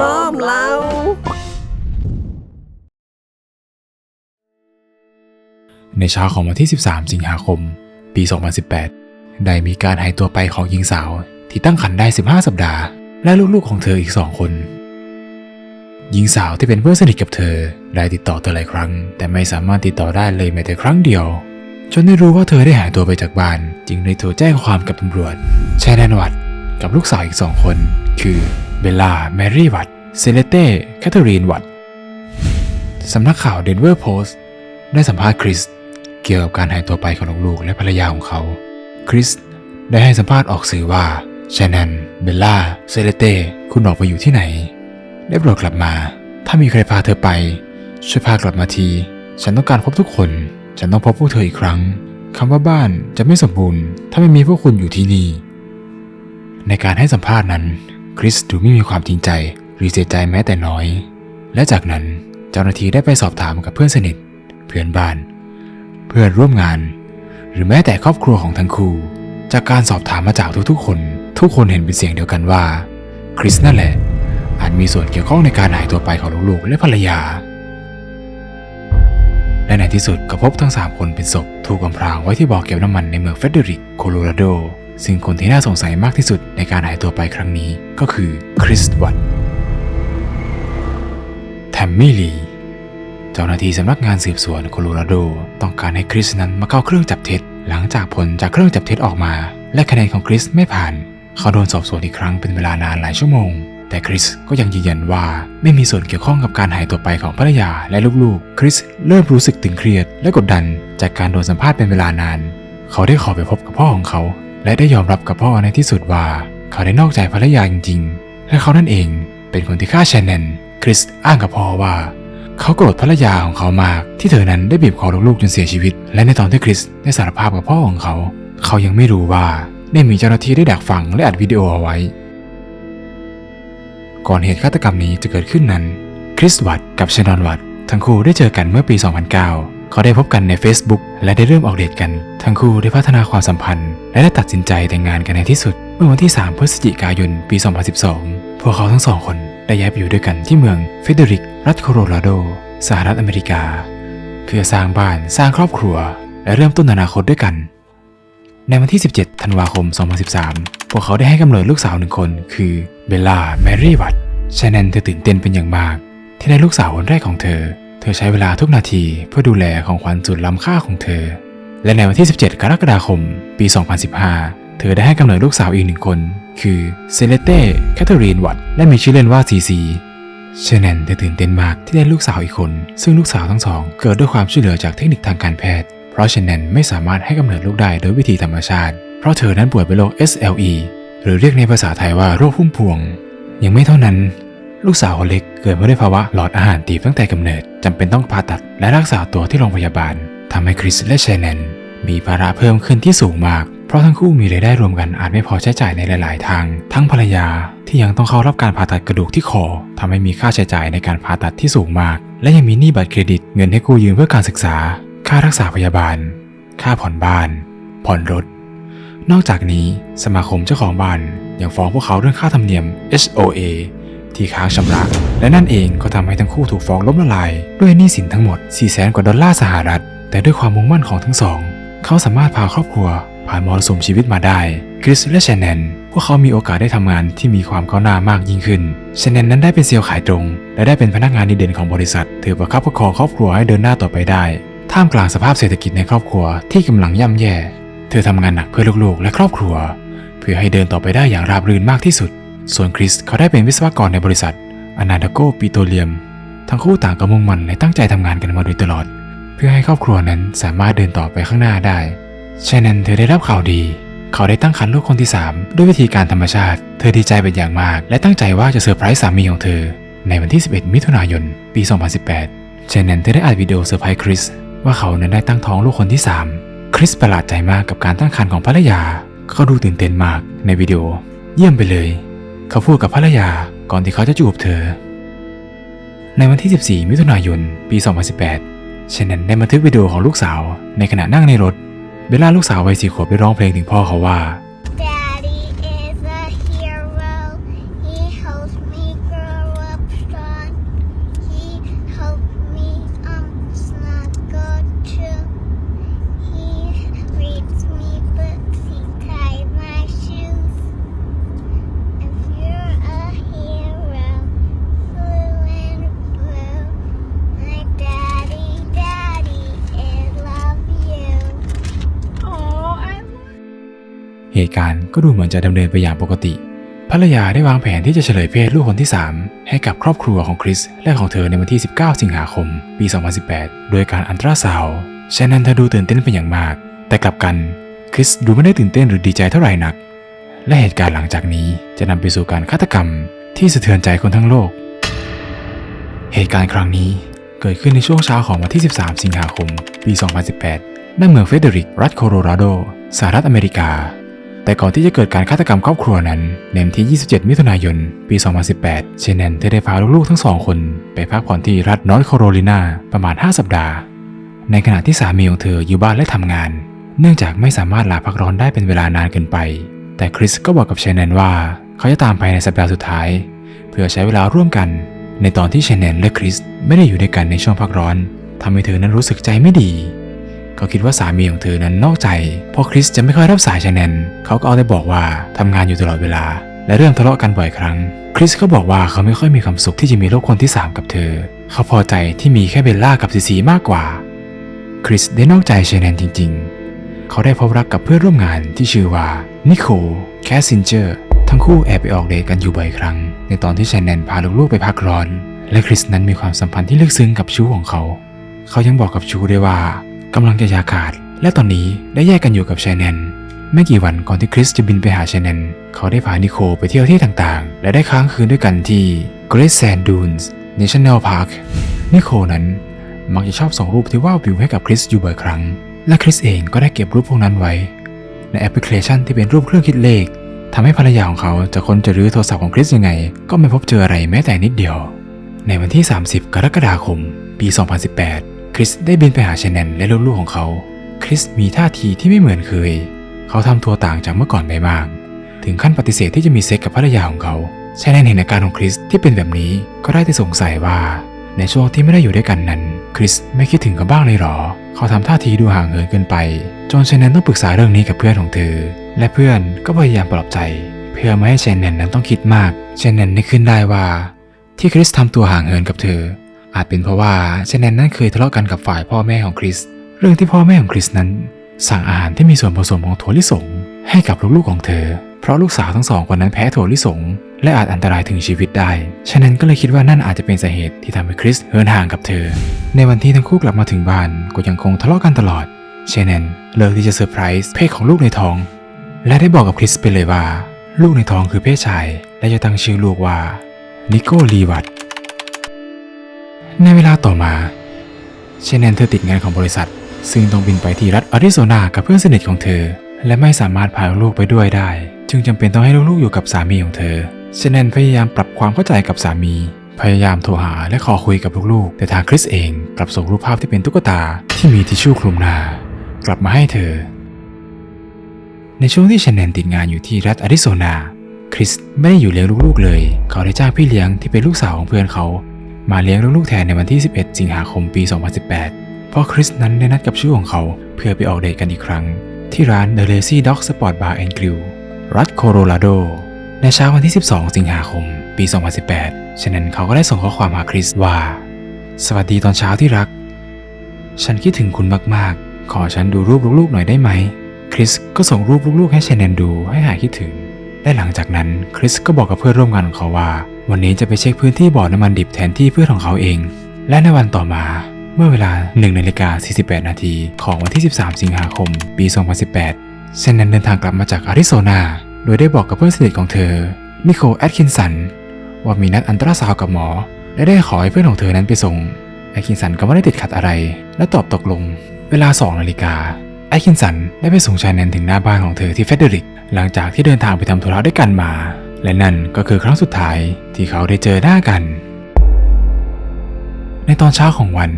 ล้อมเราในเช้าของวันที่ 13 สิงหาคม ปี 2018 ได้มีการหายตัวไปของหญิงสาว ที่ตั้งครรภ์ได้ 15 สัปดาห์ และลูกๆของเธออีกสองคน หญิงสาวที่เป็นเพื่อนสนิทกับเธอ ได้ติดต่อเธอหลายครั้ง แต่ไม่สามารถติดต่อได้เลยแม้แต่ครั้งเดียว จนได้รู้ว่าเธอได้หายตัวไปจากบ้าน จึงได้โทรแจ้งความกับตำรวจชายแดนวัดกับลูกสาวอีกสองคน คือเบลล่าแมรี่วัด เซเลเต้แคทเธอรีนวัดสำนักข่าวเดนเวอร์โพสต์ได้สัมภาษณ์คริสเกี่ยวกับการหายตัวไปของลูกๆและภรรยาของเขา คริสได้ให้สัมภาษณ์ออกสื่อว่าชานันเบลล่า เซเลเต้ คุณออกไปอยู่ที่ไหน ได้โปรดกลับมา ถ้ามีใครพาเธอไป ช่วยพากลับมาที ฉันต้องการพบทุกคน ฉันต้องพบพวกเธออีกครั้ง คำว่าบ้านจะไม่สมบูรณ์ ถ้าไม่มีพวกคุณอยู่ที่นี่ ในการให้สัมภาษณ์นั้น คริสดูไม่มีความจริงใจ หรือเสียใจแม้แต่น้อย และจากนั้นเจ้าหน้าที่ได้ไปสอบถามกับเพื่อนสนิท เพื่อนบ้าน เพื่อนร่วมงาน หรือแม้แต่ครอบครัวของทั้งคู่ จากการสอบถามมาจากทุกๆคน ทุกคนเห็นเป็นเสียงเดียวกันว่า คริสนั่นแหละ อาจมีส่วนเกี่ยวข้องในการหายตัวไปของลูกๆและภรรยา และในที่สุดก็พบทั้ง 3 คนเป็นศพถูกอำพรางไว้ที่บ่อเก็บน้ำมันในเมืองเฟเดริกโคโลราโดซึ่งคนที่น่าสงสัยมากที่สุดในการหายตัวไปครั้งนี้ก็คือคริสวัต มมี่ลี เจ้าหน้าที่สำนักงานสืบสวนโคโลราโด ต้องการให้คริสนั้นมาเข้าเครื่องจับเท็จ หลังจากผลจากเครื่องจับเท็จออกมา และคะแนนของคริสไม่ผ่าน เขาโดนสอบสวนอีกครั้งเป็นเวลานานหลายชั่วโมง แต่คริสก็ยังยืนยันว่าไม่มีส่วนเกี่ยวข้องกับการหายตัวไปของภรรยาและลูกๆ คริสเริ่มรู้สึกตึงเครียดและกดดันจากการโดนสัมภาษณ์เป็นเวลานาน เขาได้ขอไปพบกับพ่อของเขา และได้ยอมรับกับพ่อในที่สุดว่า เขาได้นอกใจภรรยาจริงๆและเขานั่นเองเป็นคนที่ฆ่าแชนแนน คริสอ้างกับพ่อว่า เขาโกรธภรรยาของเขามากที่เธอนั้นได้บีบคอลูกๆจนเสียชีวิต และในตอนที่คริสได้สารภาพกับพ่อของเขา เขายังไม่รู้ว่าได้มีเจ้าหน้าที่ได้ดักฟังและอัดวิดีโอเอาไว้ ก่อนเหตุฆาตกรรมนี้จะเกิดขึ้นนั้น คริสวัตกับชนอนวัตทั้งคู่ได้เจอกันเมื่อปี 2009 เขาได้พบกันใน Facebook และได้เริ่มออกเดทกัน ทั้งคู่ได้พัฒนาความสัมพันธ์ และได้ตัดสินใจแต่งงานกันในที่สุด เมื่อวันที่ 3 พฤศจิกายน ปี 2012 พวกเขาทั้งสองคน ได้ย้ายไปอยู่ด้วยกันที่เมืองเฟเดริก รัฐโคโลราโด สหรัฐอเมริกา เพื่อสร้างบ้านสร้างครอบครัว และเริ่มต้นอนาคตด้วยกัน ในวันที่ 17 ธันวาคม 2013 พวกเขาได้ให้กำเนิดลูกสาวหนึ่งคน คือเบลล่าแมรี่วัตชาแนนเธอตื่นเต้นเป็นอย่างมาก ที่ได้ลูกสาวคนแรกของเธอ เธอใช้เวลาทุกนาทีเพื่อดูแลของขวัญสุดล้ำค่าของเธอ และในวันที่ 17 กรกฎาคม ปี 2015 เธอได้ให้กำเนิดลูกสาวอีกหนึ่งคน คือเซเลเต้แคทเธอรีนวัตและมีชื่อเล่นว่าซีซีเชนแนนเธอตื่นเต้นมากที่ได้ลูกสาวอีกคน ซึ่งลูกสาวทั้งสอง เกิดด้วยความช่วยเหลือจากเทคนิคทางการแพทย์ เพราะเชนแนนไม่สามารถให้กำเนิดลูกได้โดยวิธีธรรมชาติ เพราะเธอนั้นป่วยเป็นโรค SLE หรือเรียกในภาษาไทยว่าโรคพุ่มพวง ยังไม่เท่านั้น ลูกสาวคนเล็กเกิดมาด้วยภาวะหลอดอาหารตีบตั้งแต่กำเนิดจำเป็นต้องผ่าตัดและรักษาตัวที่โรงพยาบาลทำให้คริสและเชนแนนมีภาระเพิ่มขึ้นที่สูงมาก เพราะทั้งคู่มีรายได้รวมกันอาจไม่พอใช้จ่ายในหลาย ๆ ทาง ทั้งภรรยาที่ยังต้องเข้ารับการผ่าตัดกระดูกที่คอทำให้มีค่าใช้จ่ายในการผ่าตัดที่สูงมาก และยังมีหนี้บัตรเครดิตเงินให้กู้ยืมเพื่อการศึกษา ค่ารักษาพยาบาล ค่าผ่อนบ้าน ผ่อนรถ นอกจากนี้สมาคมเจ้าของบ้านยังฟ้องพวกเขาเรื่องค่าธรรมเนียม HOA ที่ค้างชำระ และนั่นเองก็ทำให้ทั้งคู่ถูกฟ้องล้มละลาย ด้วยหนี้สินทั้งหมด4แสนกว่าดอลลาร์สหรัฐ แต่ด้วยความมุ่งมั่นของทั้งสอง เขาสามารถพาครอบครัว ผ่านมรสุมชีวิตมาได้ คริสและแชนแนนพวกเขามีโอกาสได้ทำงานที่มีความก้าวหน้ามากยิ่งขึ้นแชนแนนนั้นได้เป็นเซลล์ขายตรง และได้เป็นพนักงานดีเด่นของบริษัทถือประคับประคองครอบครัวให้เดินหน้าต่อไปได้ ท่ามกลางสภาพเศรษฐกิจในครอบครัวที่กำลังย่ำแย่ เธอทำงานหนักเพื่อลูกๆ และครอบครัว เพื่อให้เดินต่อไปได้อย่างราบรื่นมากที่สุด ส่วนคริสเขาได้เป็นวิศวกรในบริษัทอนาดาโกปิโตเลียม ทั้งคู่ต่างก็มุ่งมั่นและตั้งใจทำงานกันมาโดยตลอด เพื่อให้ครอบครัวนั้นสามารถเดินต่อไปข้างหน้าได้ ฉะนั้นเธอได้รับข่าวดี เขาได้ตั้งครรภ์ลูกคนที่ 3 ด้วยวิธีการธรรมชาติ เธอดีใจเป็นอย่างมาก และตั้งใจว่าจะเซอร์ไพรส์สามีของเธอ ในวันที่ 11 มิถุนายน ปี 2018ฉะนั้นเธอได้อัดวิดีโอเซอร์ไพรส์คริสว่าเขานั้นได้ตั้งท้องลูกคนที่ 3 คริสประหลาดใจมากกับการตั้งครรภ์ของภรรยา เขาดูตื่นเต้นมากในวิดีโอ เยี่ยมไปเลย เขาพูดกับภรรยาก่อนที่เขาจะจูบเธอ ในวันที่ 14 มิถุนายน ปี 2018เชนนันได้บันทึกวิดีโอของลูกสาว ในขณะนั่งในรถ เบลล่าลูกสาววัยสี่ขวบได้ร้องเพลงถึงพ่อเขาว่า เหตุการณ์ก็ดูเหมือนจะดำเนินไปอย่างปกติ ภรรยาได้วางแผนที่จะเฉลยเพศลูกคนที่ 3 ให้กับครอบครัวของคริสและของเธอในวันที่ 19 สิงหาคม ปี 2018 โดยการอันตราซาวด์ฉะนั้นเธอดูตื่นเต้นเป็นอย่างมาก แต่กลับกันคริสดูไม่ได้ตื่นเต้นหรือดีใจเท่าไหร่นัก และเหตุการณ์หลังจากนี้จะนำไปสู่การฆาตกรรม ที่สะเทือนใจคนทั้งโลก เหตุการณ์ครั้งนี้เกิดขึ้นในช่วงเช้าของวันที่ 13 สิงหาคม ปี 2018 ณ เมืองเฟเดริก รัฐโคโลราโด สหรัฐอเมริกา แต่ก่อนที่จะเกิดการฆาตกรรมครอบครัวนั้นในวันที่ 27 มิถุนายน ปี 2018 เชนแนนได้พาลูกๆทั้งสองคนไปพักผ่อนที่รัฐนอร์ทแคโรไลนาประมาณ 5 สัปดาห์ ในขณะที่สามีของเธออยู่บ้านและทำงาน เนื่องจากไม่สามารถลาพักร้อนได้เป็นเวลานานเกินไป แต่คริสก็บอกกับเชนแนนว่าเขาจะตามไปในสัปดาห์สุดท้าย เพื่อใช้เวลาร่วมกัน ในตอนที่เชนแนนและคริสไม่ได้อยู่ด้วยกันในช่วงพักร้อนทำให้เธอนั้นรู้สึกใจไม่ดี เขาคิดว่าสามีของเธอนั้นนอกใจเพราะคริสจะไม่ค่อยรับสายชนแนนเขาก็เอาแต่บอกว่าทำงานอยู่ตลอดเวลา และเริ่มทะเลาะกันบ่อยครั้ง คริสก็บอกว่าเขาไม่ค่อยมีความสุขที่จะมีลูกคนที่ 3 กับเธอ เขาพอใจที่มีแค่เบลล่ากับซีซีมากกว่า คริสได้นอกใจชนแนนจริง ๆ เขาได้พบรักกับเพื่อนร่วมงานที่ชื่อว่านิโคลแคสซินเจอร์ทั้งคู่แอบไปออกเดทกันอยู่บ่อยครั้ง ในตอนที่ชนแนนพาลูกๆไปพักร้อน และคริสนั้นมีความสัมพันธ์ที่ลึกซึ้งกับชูของเขา เขายังบอกกับชูได้ว่า กำลังจะอยาขาด และตอนนี้ได้แยกกันอยู่กับเชนแนนไม่กี่วันก่อนที่คริสจะบินไปหาเชนแนนเขาได้พานิโคลไปเที่ยวที่ต่างๆ และได้ค้างคืนด้วยกันที่ Great Sand Dunes National Park นิโคนั้นมักจะชอบส่งรูปที่ว่าวิวให้กับคริสอยู่บ่อยครั้ง และคริสเองก็ได้เก็บรูปพวกนั้นไว้ ในแอปพลิเคชันที่เป็นรูปเครื่องคิดเลขทำให้ภรรยาของเขาจะค้นจะรื้อโทรศัพท์ของคริสยังไง ก็ไม่พบเจออะไรแม้แต่นิดเดียว ในวันที่ 30 กรกฎาคม ปี 2018 คริสได้บินไปหาเชนแนนและลูกๆของเขา คริสมีท่าทีที่ไม่เหมือนเคย เขาทำตัวต่างจากเมื่อก่อนไปมาก ถึงขั้นปฏิเสธที่จะมีเซ็กกับภรรยาของเขาเชนแนนเห็นอาการของคริสที่เป็นแบบนี้ก็ได้แต่สงสัยว่า ในช่วงที่ไม่ได้อยู่ด้วยกันนั้น คริสไม่คิดถึงเขาบ้างเลยหรอ เขาทำท่าทีดูห่างเหินเกินไป จนเชนแนนต้องปรึกษาเรื่องนี้กับเพื่อนของเธอ และเพื่อนก็พยายามปลอบใจ เพื่อไม่ให้เชนแนนนั้นต้องคิดมากเชนแนนนึกขึ้นได้ว่า ที่คริสทำตัวห่างเหินกับเธอ อาจเป็นเพราะว่าเชนแนนนั้นเคยทะเลาะกันกับฝ่ายพ่อแม่ของคริส เรื่องที่พ่อแม่ของคริสนั้น สั่งอาหารที่มีส่วนผสมของถั่วลิสง ให้กับลูกๆของเธอ เพราะลูกสาวทั้งสองคนนั้นแพ้ถั่วลิสง และอาจอันตรายถึงชีวิตได้ฉะนั้นก็เลยคิดว่านั่นอาจจะเป็นสาเหตุที่ทำให้คริสเหินห่างกับเธอ ในวันที่ทั้งคู่กลับมาถึงบ้านก็ยังคงทะเลาะกันตลอดเชนแนนเลิกที่จะเซอร์ไพรส์เพศของลูกในท้อง และได้บอกกับคริสไปเลยว่า ลูกในท้องคือเพศชาย และจะตั้งชื่อลูกว่านิโก้ลีวัต ในเวลาต่อมาเชนแนนเธอติดงานของบริษัท ซึ่งต้องบินไปที่รัฐอาริโซนากับเพื่อนสนิทของเธอ และไม่สามารถพาลูกไปด้วยได้ จึงจำเป็นต้องให้ลูกๆอยู่กับสามีของเธอเชนแนนพยายามปรับความเข้าใจกับสามี พยายามโทรหาและขอคุยกับลูกๆ แต่ทางคริสเองกลับส่งรูปภาพที่เป็นตุ๊กตาที่มีทิชชู่คลุมหน้ากลับมาให้เธอ ในช่วงที่เชนแนนติดงานอยู่ที่รัฐอาริโซนาคริสไม่ได้อยู่เลี้ยงลูกๆเลย เขาได้จ้างพี่เลี้ยงที่เป็นลูกสาวของเพื่อนเขา มาเลี้ยงลูกๆแทนในวันที่ 11 สิงหาคมปี 2018 เพราะคริสนั้นได้นัดกับชื่อของเขาเพื่อไปออกเดทกันอีกครั้ง ที่ร้าน The Lazy Dog Sport Bar and Grill รัฐโคโลราโด ในเช้าวันที่ 12 สิงหาคม ปี 2018 ฉะนั้นเขาก็ได้ส่งข้อความหาคริสว่า สวัสดีตอนเช้าที่รัก ฉันคิดถึงคุณมากๆ ขอฉันดูรูปลูกๆหน่อยได้ไหม คริสก็ส่งรูปลูกๆให้เชนแนนดูให้หายคิดถึง และหลังจากนั้นคริสก็บอกกับเพื่อนร่วมงานของเขาว่า วันนี้จะไปเช็คพื้นที่บ่อน้ำมันดิบแทนที่เพื่อนของเขาเอง และในวันต่อมาเมื่อเวลา1นาฬิกา48 นาทีของวันที่ 13 สิงหาคม ปี 2018เชนแนนเดินทางกลับมาจากอาริโซนา โดยได้บอกกับเพื่อนสนิทของเธอ นิโคแอดคินสัน ว่ามีนัดอันตราซาวกับหมอ และได้ขอให้เพื่อนของเธอนั้นไปส่ง แอดคินสันก็ไม่ได้ติดขัดอะไร และตอบตกลง เวลา 2 นาฬิกาแอดคินสันได้ไปส่งชายแนนถึงหน้าบ้านของเธอที่เฟเดริก หลังจากที่เดินทางไปทำธุระด้วยกันมา และนั่นก็คือครั้งสุดท้ายที่เขาได้เจอหน้ากัน ในตอนเช้าของวัน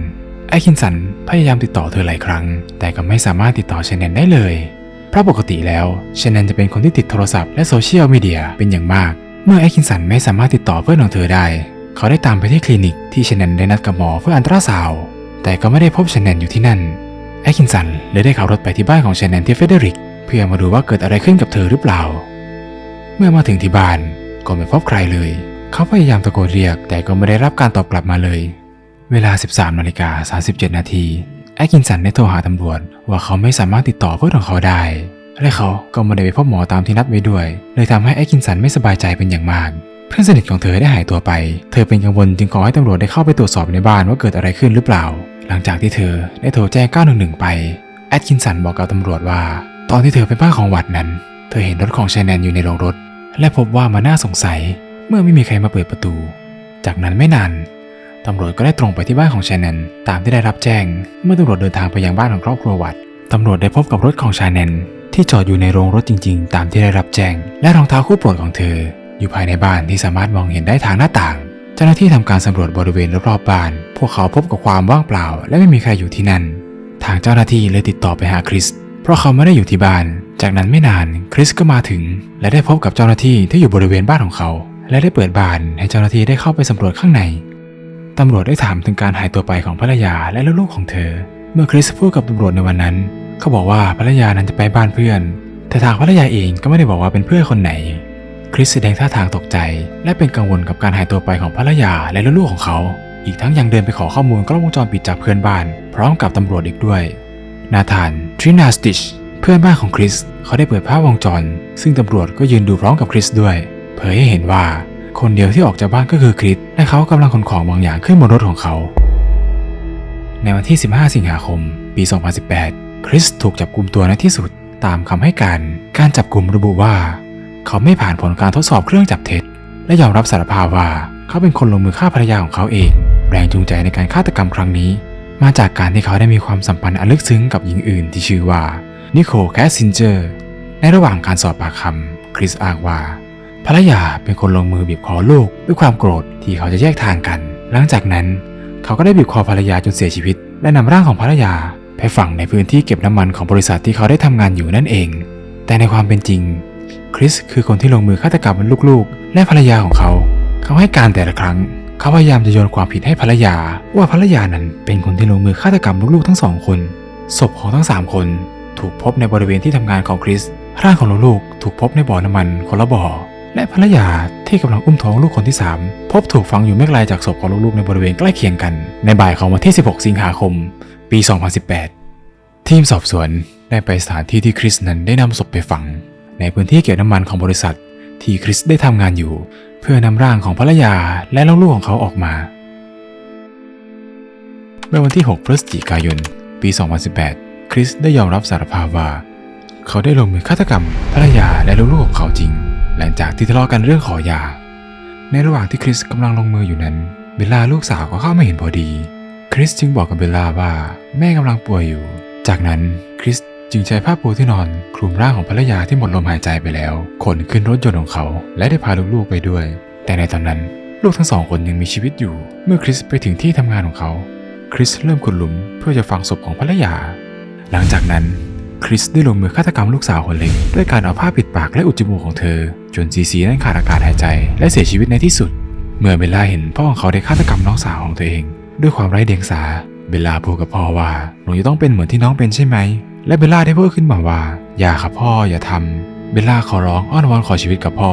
แอคินสันพยายามติดต่อเธอหลายครั้ง แต่ก็ไม่สามารถติดต่อเชายแนนได้เลย เพราะปกติแล้วเชายแนนจะเป็นคนที่ติดโทรศัพท์และโซเชียลมีเดียเป็นอย่างมาก เมื่อแอคินสันไม่สามารถติดต่อเพื่อนของเธอได้ เขาได้ตามไปที่คลินิกที่เชายแนนได้นัดกับหมอเพื่ออันตราซาว แต่ก็ไม่ได้พบเชายแนนอยู่ที่นั่นแอคินสันเลยได้ขับรถไปที่บ้านของเชายแนนที่เฟเดริก พื่อมาดูว่าเกิดอะไรขึ้นกับเธอหรือเปล่า เมื่อมาถึงที่บ้านก็ไม่พบใครเลย เขาพยายามตะโกนเรียกแต่ก็ไม่ได้รับการตอบกลับมาเลย เวลา 13นาฬิกา37 นาทีแอดกินสันได้โทรหาตำรวจว่าเขาไม่สามารถติดต่อเพื่อนของเขาได้ และเขาก็ไม่ได้ไปพบหมอตามที่นัดไว้ด้วย เลยทำให้แอตกินสันไม่สบายใจเป็นอย่างมาก เพื่อนสนิทของเธอได้หายตัวไป เธอเป็นกังวลจึงขอให้ตำรวจได้เข้าไปตรวจสอบในบ้านว่าเกิดอะไรขึ้นหรือเปล่า หลังจากที่เธอได้โทรแจ้ง 911 ไปแอตกินสันบอกกับตำรวจว่า ตอนที่เธอไปบ้านของวัดนั้น เธอเห็นรถของชายแนนอยู่ในโรงรถ และพบว่ามันน่าสงสัยเมื่อไม่มีใครมาเปิดประตู จากนั้นไม่นานตำรวจก็ได้ตรงไปที่บ้านของชายแนนตามที่ได้รับแจ้ง เมื่อตำรวจเดินทางไปยังบ้านของครอบครัววัดตำรวจได้พบกับรถของชายแนนที่จอดอยู่ในโรงรถจริง ๆ ตามที่ได้รับแจ้ง และรองเท้าคู่โปรดของเธอ อยู่ภายในบ้านที่สามารถมองเห็นได้ทางหน้าต่าง เจ้าหน้าที่ทำการสำรวจบริเวณรอบๆบ้าน พวกเขาพบกับความว่างเปล่า และไม่มีใครอยู่ที่นั่น ทางเจ้าหน้าที่เลยติดต่อไปหาคริส เพราะเขาไม่ได้อยู่ที่บ้าน จากนั้นไม่นานคริสก็มาถึง และได้พบกับเจ้าหน้าที่ที่อยู่บริเวณบ้านของเขา และได้เปิดบานให้เจ้าหน้าที่ได้เข้าไปสำรวจข้างในตำรวจได้ถามถึงการหายตัวไปของภรรยาและลูกๆของเธอ เมื่อคริสพูดกับตำรวจในวันนั้น เขาบอกว่าภรรยานั้นจะไปบ้านเพื่อน แต่ทางภรรยาเองก็ไม่ได้บอกว่าเป็นเพื่อนคนไหน คริสแสดงท่าทางตกใจ และเป็นกังวลกับการหายตัวไปของภรรยาและลูกๆของเขา อีกทั้งยังเดินไปขอข้อมูลกล้องวงจรปิดจากเพื่อนบ้าน พร้อมกับตำรวจอีกด้วย นาธานทรินาสติชเพื่อนบ้านของคริสเขาได้เปิดภาพวงจร ซึ่งตำรวจก็ยืนดูพร้อมกับคริสด้วย เผยให้เห็นว่า คนเดียวที่ออกจากบ้านก็คือคริสและเขากำลังขนของบางอย่างขึ้นบนรถของเขา ในวันที่ 15 สิงหาคม ปี 2018 คริสถูกจับกลุมตัวในที่สุดตามคำให้การ การจับกลุ่มระบุว่า เขาไม่ผ่านผลการทดสอบเครื่องจับเท็จ และยอมรับสารภาพว่าเขาเป็นคนลงมือฆ่าภรรยาของเขาเอง แรงจูงใจในการฆาตกรรมครั้งนี้ มาจากการที่เขาได้มีความสัมพันธ์อันลึกซึ้งกับหญิงอื่นที่ชื่อว่านิโคลแคสซินเจอร์ ในระหว่างการสอบปากคำคริสอ้างว่าภรรยาเป็นคนลงมือบีบคอลูกด้วยความโกรธที่เขาจะแยกทางกัน หลังจากนั้น เขาก็ได้บีบคอภรรยาจนเสียชีวิต และนำร่างของภรรยาไปฝังในพื้นที่เก็บน้ำมันของบริษัทที่เขาได้ทำงานอยู่นั่นเอง แต่ในความเป็นจริง คริสคือคนที่ลงมือฆาตกรรมลูกๆ และภรรยาของเขา เขาให้การแต่ละครั้ง เขาพยายามจะโยนความผิดให้ภรรยา ว่าภรรยานั้นเป็นคนที่ลงมือฆาตกรรมลูกๆทั้งสองคน ศพของทั้งสามคน ถูกพบในบริเวณที่ทำงานของคริส ร่างของลูกๆถูกพบในบ่อน้ำมันคนละบ่อ และภรรยาที่กำลังอุ้มท้องลูกคนที่ 3 พบถูกฝังอยู่ไม่ไกลจากศพของลูกๆในบริเวณใกล้เคียงกัน ในบ่ายของวันที่ 16 สิงหาคม ปี 2018 ทีมสอบสวนได้ไปสถานที่ที่คริสนั้นได้นำศพไปฝัง ในพื้นที่เก็บน้ำมันของบริษัท ที่คริสได้ทำงานอยู่ เพื่อนำร่างของภรรยาและลูกๆของเขาออกมาเมื่อวันที่ 6 พฤศจิกายน ปี 2018 คริสได้ยอมรับสารภาพว่า เขาได้ลงมือฆาตกรรมภรรยาและลูกๆของเขาจริง หลังจากที่ทะเลาะกันเรื่องขอยา ในระหว่างที่คริสกำลังลงมืออยู่นั้น เบลล่าลูกสาวก็เข้ามาเห็นพอดี คริสจึงบอกกับเบลล่าว่าแม่กำลังป่วยอยู่ จากนั้นคริส จึงใช้ผ้าปูที่นอนคลุมร่างของภรรยาที่หมดลมหายใจไปแล้วขนขึ้นรถยนต์ของเขา และได้พาลูกๆไปด้วย แต่ในตอนนั้นลูกทั้งสองคนยังมีชีวิตอยู่ เมื่อคริสไปถึงที่ทำงานของเขา คริสเริ่มขุดหลุมเพื่อจะฝังศพของภรรยา หลังจากนั้นคริสได้ลงมือฆาตกรรมลูกสาวคนเล็กด้วยการเอาผ้าปิดปากและอุดจมูกของเธอ จนซีซีนั้นขาดอากาศหายใจ และเสียชีวิตในที่สุด เมื่อเบลล่าเห็นพ่อของเขาได้ฆาตกรรมน้องสาวของตัวเอง ด้วยความไร้เดียงสา เบลล่าพูดกับพ่อว่าหนูจะต้องเป็นเหมือนที่น้องเป็นใช่ไหม และเบลล่าได้พูดขึ้นมาว่า อย่าครับพ่ออย่าทำเบลล่าขอร้องอ้อนวอนขอชีวิตกับพ่อ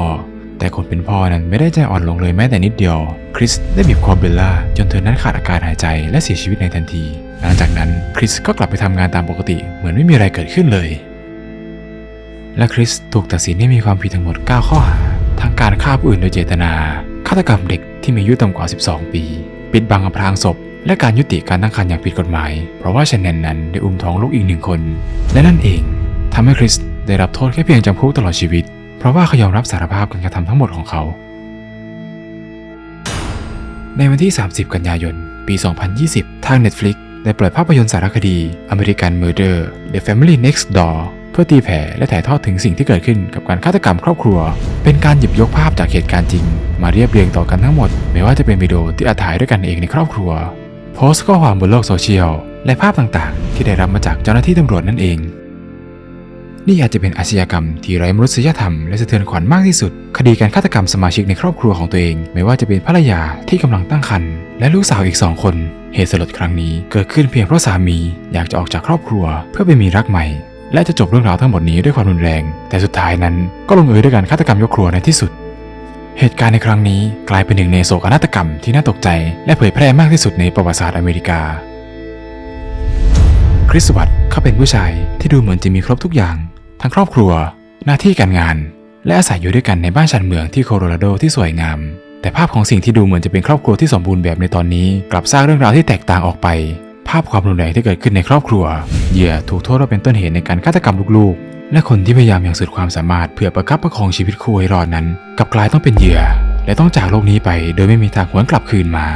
แต่คนเป็นพ่อนั้นไม่ได้ใจอ่อนลงเลยแม้แต่นิดเดียว คริสได้บีบคอเบลล่าจนเธอนั้นขาดอากาศหายใจและเสียชีวิตในทันที หลังจากนั้นคริสก็กลับไปทำงานตามปกติเหมือนไม่มีอะไรเกิดขึ้นเลย และคริสถูกตัดสินให้มีความผิดทั้งหมด 9 ข้อหา ทั้งการฆ่าผู้อื่นโดยเจตนาฆาตกรรมเด็กที่มีอายุต่ำกว่า 12 ปี ปิดบังอพรางศพ และการยุติการตั้งครรภ์อย่างผิดกฎหมาย เพราะว่าชนแนนนั้นได้อุ้มท้องลูกอีกหนึ่งคน และนั่นเองทำให้คริสได้รับโทษแค่เพียงจำคุกตลอดชีวิต เพราะว่าเขายอมรับสารภาพการกระทำทั้งหมดของเขา ในวันที่ 30 กันยายน ปี 2020 ทาง Netflix ได้ปล่อยภาพยนตร์สารคดี American Murder The Family Next Door เพื่อตีแผ่และถ่ายทอดถึงสิ่งที่เกิดขึ้นกับการฆาตกรรมครอบครัว เป็นการหยิบยกภาพจากเหตุการณ์จริง มาเรียบเรียงต่อกันทั้งหมด ไม่ว่าจะเป็นวิดีโอที่อาถ่ายด้วยกันเองในครอบครัว โพสต์ข้อความบนโลกโซเชียล และภาพต่างๆ ที่ได้รับมาจากเจ้าหน้าที่ตำรวจนั่นเอง นี่อาจจะเป็นอาชญากรรมที่ไร้มนุษยธรรมและสะเทือนขวัญมากที่สุด คดีการฆาตกรรมสมาชิกในครอบครัวของตัวเอง ไม่ว่าจะเป็นภรรยาที่กำลังตั้งครรภ์และลูกสาวอีกสองคน เหตุสลดครั้งนี้เกิดขึ้นเพียงเพราะสามีอยากจะออกจากครอบครัว เพื่อไปมีรักใหม่ และจะจบเรื่องราวทั้งหมดนี้ด้วยความรุนแรง แต่สุดท้ายนั้นก็ลงเอยด้วยการฆาตกรรมยกครัวในที่สุด เหตุการณ์ในครั้งนี้กลายเป็นหนึ่งในโศกนาฏกรรมที่น่าตกใจและเผยแพร่มากที่สุดในประวัติศาสตร์อเมริกา คริสวัตเขาเป็นผู้ชายที่ดูเหมือนจะมีครบทุกอย่าง ทั้งครอบครัว หน้าที่การงาน และอาศัยอยู่ด้วยกันในบ้านชันเมืองที่โคโลราโดที่สวยงาม แต่ภาพของสิ่งที่ดูเหมือนจะเป็นครอบครัวที่สมบูรณ์แบบในตอนนี้ กลับสร้างเรื่องราวที่แตกต่างออกไป ภาพความรุนแรงที่เกิดขึ้นในครอบครัวเหยื่อถูกโทษว่าเป็นต้นเหตุในการฆาตกรรมลูกๆ และคนที่พยายามอย่างสุดความสามารถเพื่อประคับประคองชีวิตคู่ให้รอดนั้นกลับกลายต้องเป็นเหยื่อ และต้องจากโลกนี้ไปโดยไม่มีทางหวนกลับคืนมา